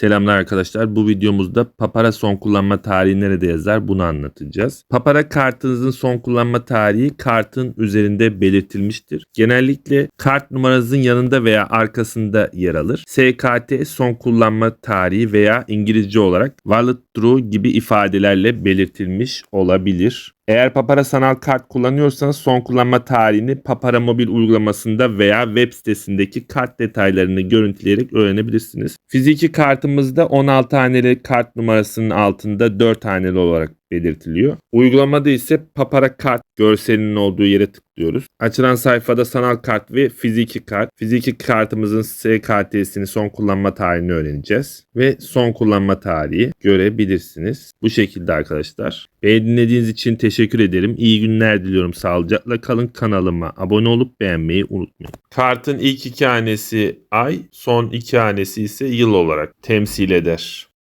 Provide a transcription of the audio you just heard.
Selamlar arkadaşlar. Bu videomuzda Papara son kullanma tarihi nerede yazar bunu anlatacağız. Papara kartınızın son kullanma tarihi kartın üzerinde belirtilmiştir. Genellikle kart numaranızın yanında veya arkasında yer alır. SKT son kullanma tarihi veya İngilizce olarak Wallet Draw gibi ifadelerle belirtilmiş olabilir. Eğer Papara sanal kart kullanıyorsanız son kullanma tarihini Papara mobil uygulamasında veya web sitesindeki kart detaylarını görüntüleyerek öğrenebilirsiniz. Fiziki kartımızda 16 haneli kart numarasının altında 4 haneli olarak belirtiliyor. Uygulamada ise Papara kart görselinin olduğu yere tıklıyoruz. Açılan sayfada sanal kart ve fiziki kart. Fiziki kartımızın SKT'sini son kullanma tarihini öğreneceğiz. Ve son kullanma tarihi görebilirsiniz. Bu şekilde arkadaşlar. Beni dinlediğiniz için teşekkür ederim. İyi günler diliyorum. Sağlıcakla kalın. Kanalıma abone olup beğenmeyi unutmayın. Kartın ilk iki hanesi ay, son iki hanesi ise yıl olarak temsil eder.